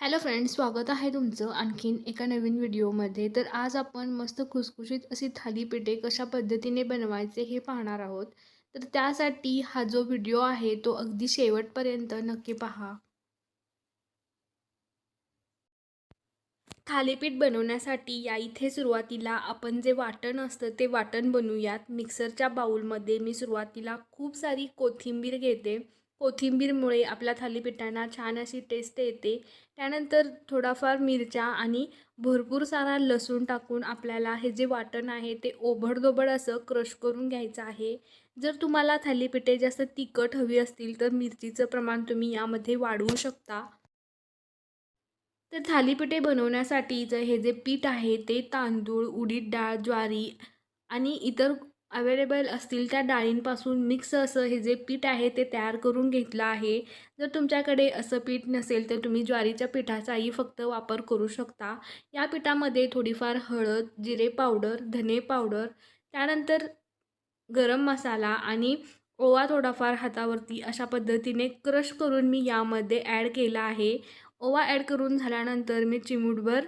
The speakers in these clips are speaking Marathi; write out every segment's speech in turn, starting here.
हॅलो फ्रेंड्स स्वागत आहे तुमचं आणखीन एका नवीन व्हिडिओमध्ये. तर आज आपण मस्त खुसखुशीत अशी थालीपीठे कशा पद्धतीने बनवायचे हे पाहणार आहोत. तर त्यासाठी हा जो व्हिडिओ आहे तो अगदी शेवटपर्यंत नक्की पहा. थालीपीठ बनवण्यासाठी या इथे सुरुवातीला आपण जे वाटण असतं ते वाटण बनवूयात. मिक्सरच्या बाऊलमध्ये मी सुरुवातीला खूप सारी कोथिंबीर घेते. कोथिंबीरमुळे आपल्या थालीपीठांना छान अशी टेस्ट येते. त्यानंतर थोडाफार मिरच्या आणि भरपूर सारा लसूण टाकून आपल्याला हे जे वाटण आहे ते ओबडधोबड असं क्रश करून घ्यायचं आहे. जर तुम्हाला थालीपीठे जास्त तिखट हवी असतील तर मिरचीचं प्रमाण तुम्ही यामध्ये वाढवू शकता. तर थालीपीठे बनवण्यासाठीचं हे जे पीठ आहे ते तांदूळ उडीद डाळ ज्वारी आणि इतर अवेलेबल असतील त्या डाळींपासून मिक्स असं हे जे पीठ आहे ते तयार करून घेतलं आहे. जर तुमच्याकडे असं पीठ नसेल तर तुम्ही ज्वारीच्या पिठाचाही फक्त वापर करू शकता. या पिठामध्ये थोडीफार हळद जिरे पावडर धने पावडर त्यानंतर गरम मसाला आणि ओवा थोडाफार हातावरती अशा पद्धतीने क्रश करून मी यामध्ये ॲड केला आहे. ओवा ॲड करून झाल्यानंतर मी चिमूटभर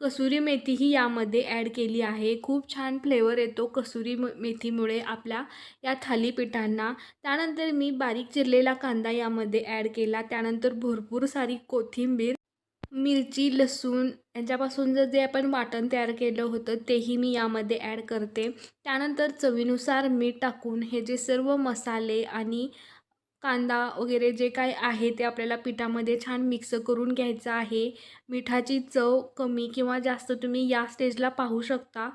कसुरी मेथीही यामध्ये ॲड केली आहे. खूप छान फ्लेवर येतो कसुरी म मेथीमुळे आपल्या या थालीपीठांना. त्यानंतर मी बारीक चिरलेला कांदा यामध्ये ॲड केला. त्यानंतर भरपूर सारी कोथिंबीर मिरची लसूण यांच्यापासून जर जे आपण वाटण तयार केलं होतं तेही मी यामध्ये ॲड करते. त्यानंतर चवीनुसार मीठ टाकून हे जे सर्व मसाले आणि कांदा वगैरे जे काय आहे ते आपल्याला पिठामध्ये छान मिक्स करून घ्यायचं आहे. मिठाची चव कमी किंवा जास्त तुम्ही या स्टेजला पाहू शकता.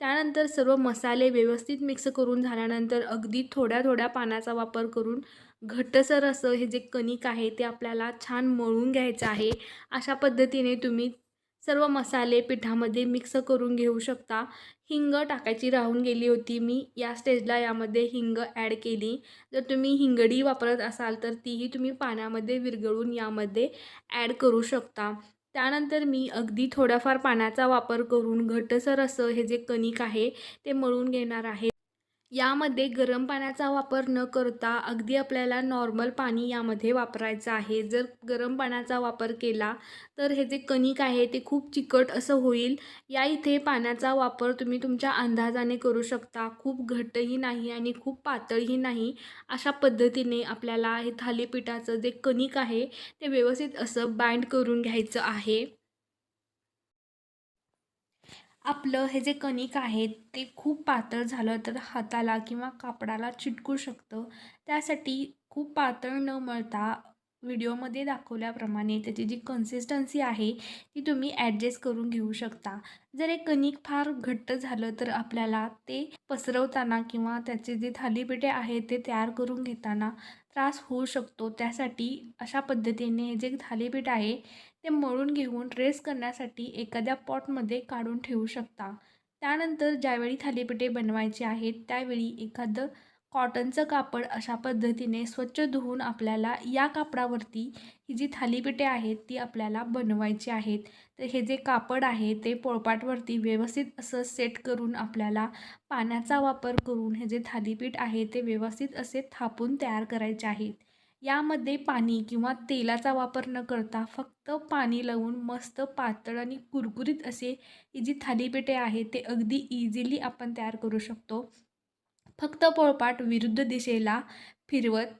त्यानंतर सर्व मसाले व्यवस्थित मिक्स करून झाल्यानंतर अगदी थोड्या थोड्या पाण्याचा वापर करून घट्टसर असं हे जे कणिक आहे ते आपल्याला छान मळून घ्यायचं आहे. अशा पद्धतीने तुम्ही सर्व मसाले पिठामध्ये मिक्स करून घेऊ शकता. हिंग टाकायची राहून गेली होती मी. या स्टेजला यामध्ये हिंग ॲड केली. जर तुम्ही हिंगडी वापरत असाल तर तीही तुम्ही पाण्यामध्ये विरघळून यामध्ये ॲड करू शकता. त्यानंतर मी अगदी थोड्याफार पाण्याचा वापर करून घटसर असं हे जे कणिक आहे ते मळून घेणार आहे. यामध्ये गरम पाण्याचा वापर न करता अगदी आपल्याला नॉर्मल पाणी यामध्ये वापरायचं आहे. जर गरम पाण्याचा वापर केला तर हे जे कणिक आहे ते खूप चिकट असं होईल. या इथे पाण्याचा वापर तुम्ही तुमच्या अंदाजाने करू शकता. खूप घट्टही नाही आणि खूप पातळही नाही अशा पद्धतीने आपल्याला हे थालीपीठाचं जे कणिक आहे ते व्यवस्थित असं बाइंड करून घ्यायचं आहे. आपलं हे जे कणिक आहे ते खूप पातळ झालं तर हाताला किंवा कापडाला चिटकू शकतं. त्यासाठी खूप पातळ न मळता व्हिडिओमध्ये दाखवल्याप्रमाणे त्याची जी कन्सिस्टन्सी आहे ती तुम्ही ॲडजस्ट करून घेऊ शकता. जर एक कणिक फार घट्ट झालं तर आपल्याला ते पसरवताना किंवा त्याचे जे थालीपीठे आहेत ते तयार करून घेताना त्रास होऊ शकतो. त्यासाठी अशा पद्धतीने हे जे थालीपीठ आहे ते मळून घेऊन रेस करण्यासाठी एखाद्या पॉटमध्ये काढून ठेवू शकता. त्यानंतर ज्यावेळी थालीपीठे बनवायचे आहेत त्यावेळी एखादं कॉटनचं कापड अशा पद्धतीने स्वच्छ धुवून आपल्याला या कापडावरती ही जी थालीपीठे आहेत ती आपल्याला बनवायची आहेत. तर हे जे कापड आहे ते पोळपाटवरती व्यवस्थित असं सेट करून आपल्याला पाण्याचा वापर करून हे जे थालीपीठ आहे ते व्यवस्थित असे थापून तयार करायचे आहेत. यामध्ये पाणी किंवा तेलाचा वापर न करता फक्त पाणी लावून मस्त पातळ आणि कुरकुरीत असे ही जी थालीपीठे आहेत ते अगदी इझिली आपण तयार करू शकतो. फक्त पोळपाट विरुद्ध दिशेला फिरवत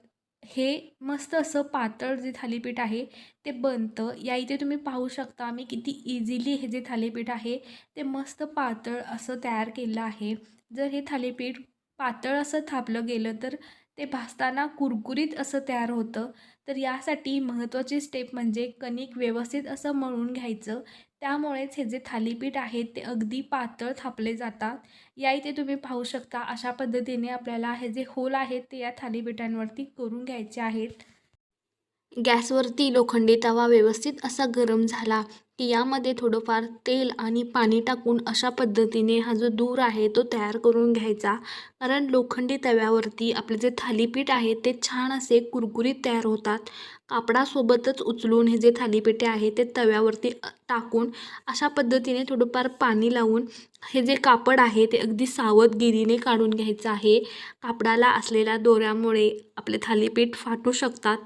हे मस्त असं पातळ जे थालीपीठ आहे ते बनतं. या इथे तुम्ही पाहू शकता मी किती इझिली हे जे थालीपीठ आहे ते मस्त पातळ असं तयार केलं आहे. जर हे थालीपीठ पातळ असं थापलं गेलं तर ते भासताना कुरकुरीत असं तयार होतं. तर यासाठी महत्त्वाची स्टेप म्हणजे कणिक व्यवस्थित असं मळून घ्यायचं. त्यामुळेच हे जे थालीपीठ आहेत ते अगदी पातळ थापले जातात. या इथे तुम्ही पाहू शकता अशा पद्धतीने आपल्याला हे जे होल आहेत ते या थालीपीठांवरती करून घ्यायचे आहेत. गॅसवरती लोखंडी तवा व्यवस्थित असा गरम झाला की यामध्ये थोडंफार तेल आणि पाणी टाकून अशा पद्धतीने हा जो दूर आहे तो तयार करून घ्यायचा. कारण लोखंडी तव्यावरती आपले जे थालीपीठ आहे ते छान असे कुरकुरीत तयार होतात. कापडासोबतच उचलून हे जे थालीपीठे आहे ते तव्यावरती टाकून अशा पद्धतीने थोडंफार पाणी लावून हे जे कापड आहे ते अगदी सावधगिरीने काढून घ्यायचं आहे. कापडाला असलेल्या दोऱ्यामुळे आपले थालीपीठ फाटू शकतात.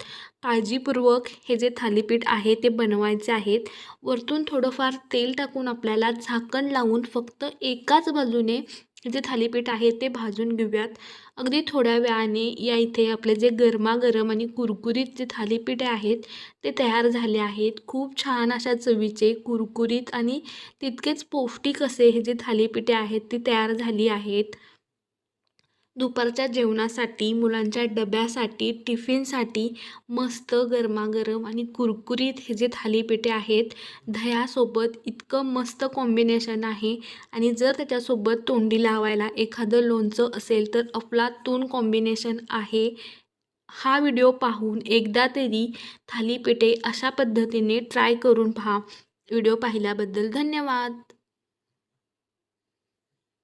काळजीपूर्वक हे जे थालीपीठ आहे ते बनवायचे आहेत. वरतून थोडंफार तेल टाकून आपल्याला झाकण लावून फक्त एकाच बाजूने जे थालीपीठ आहे ते भाजून घेऊयात. अगदी थोड्या वेळाने या इथे आपले जे गरमागरम आणि कुरकुरीत जे थालीपीठे आहेत ते तयार झाले आहेत. खूप छान अशा चवीचे कुरकुरीत आणि तितकेच पौष्टिक असे हे जे थालीपीठे आहेत ती तयार झाली आहेत. दुपारच्या जेवणासाठी मुलांच्या डब्यासाठी टिफिनसाठी मस्त गरमागरम आणि कुरकुरीत हे जे थालीपीठे आहेत दह्यासोबत इतकं मस्त कॉम्बिनेशन आहे. आणि जर त्याच्यासोबत तोंडी लावायला एखादं लोणचं असेल तर अफलातून कॉम्बिनेशन आहे. हा व्हिडिओ पाहून एकदा तरी थालीपीठे अशा पद्धतीने ट्राय करून पहा. व्हिडिओ पाहिल्याबद्दल धन्यवाद.